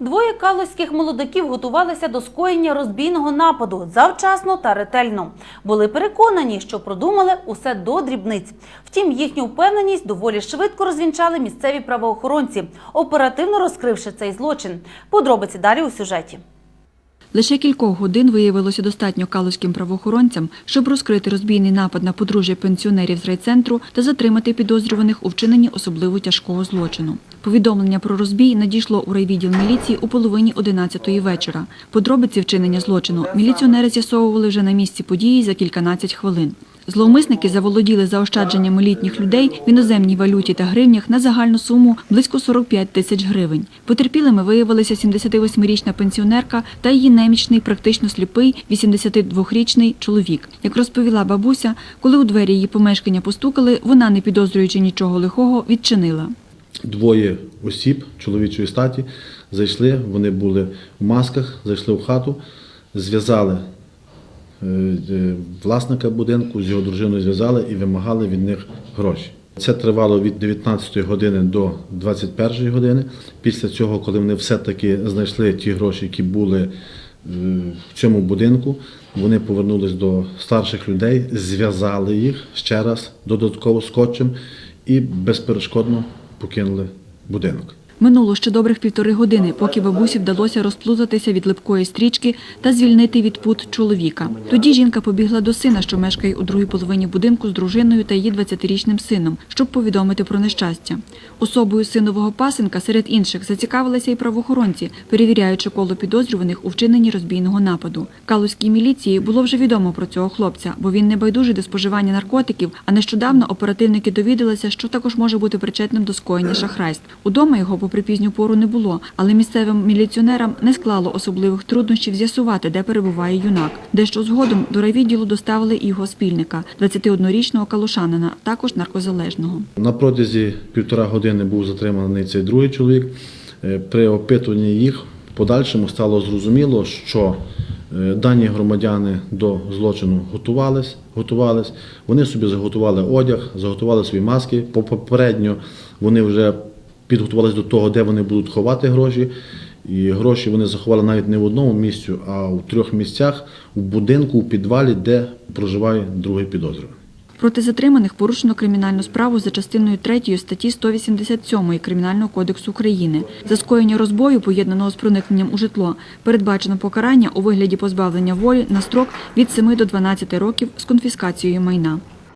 Двоє калузьких молодиків готувалися до скоєння розбійного нападу завчасно та ретельно. Були переконані, що продумали усе до дрібниць. Втім, їхню впевненість доволі швидко розвінчали місцеві правоохоронці, оперативно розкривши цей злочин. Подробиці далі у сюжеті. Лише кількох годин виявилося достатньо калузьким правоохоронцям, щоб розкрити розбійний напад на подружжя пенсіонерів з райцентру та затримати підозрюваних у вчиненні особливо тяжкого злочину. Повідомлення про розбій надійшло у райвідділ міліції у половині 11-ї вечора. Подробиці вчинення злочину міліціонери з'ясовували вже на місці події за кільканадцять хвилин. Зловмисники заволоділи заощадженнями літніх людей в іноземній валюті та гривнях на загальну суму близько 45 тисяч гривень. Потерпілими виявилися 78-річна пенсіонерка та її немічний, практично сліпий 82-річний чоловік. Як розповіла бабуся, коли у двері її помешкання постукали, вона, не підозрюючи нічого лихого, відчинила. Двоє осіб чоловічої статі зайшли, вони були в масках, зайшли в хату, зв'язали е, е, власника будинку, з його дружиною зв'язали і вимагали від них гроші. Це тривало від 19 години до 21 години. Після цього, коли вони все-таки знайшли ті гроші, які були е, в цьому будинку, вони повернулись до старших людей, зв'язали їх ще раз додатково скотчем і безперешкодно покинули будинок. Минуло ще добрих півтори години, поки бабусі вдалося розплутатися від липкої стрічки та звільнити від пут чоловіка. Тоді жінка побігла до сина, що мешкає у другій половині будинку з дружиною та її 20-річним сином, щоб повідомити про нещастя. Особою синового пасенка серед інших зацікавилися і правоохоронці, перевіряючи коло підозрюваних у вчиненні розбійного нападу. Калузькій міліції було вже відомо про цього хлопця, бо він не байдужий до споживання наркотиків. А нещодавно оперативники довідалися, що також може бути причетним до скоєння шахрайств. Удома його попри пізню пору не було, але місцевим міліціонерам не склало особливих труднощів з'ясувати, де перебуває юнак. Дещо згодом до райвідділу доставили і його спільника, 21-річного калушанина, також наркозалежного. На протязі півтора години був затриманий цей другий чоловік. Е, При опитуванні їх в подальшому стало зрозуміло, що е, дані громадяни до злочину готувались, готувались. Вони собі заготували одяг, заготували свої маски. По- Попередньо вони вже підготувалися до того, де вони будуть ховати гроші. І гроші вони заховали навіть не в одному місці, а у трьох місцях у будинку, у підвалі, де проживає другий підозрюваний. Проти затриманих порушено кримінальну справу за частиною 3 статті 187 Кримінального кодексу України. За скоєння розбою, поєднаного з проникненням у житло, передбачено покарання у вигляді позбавлення волі на строк від 7 до 12 років з конфіскацією майна.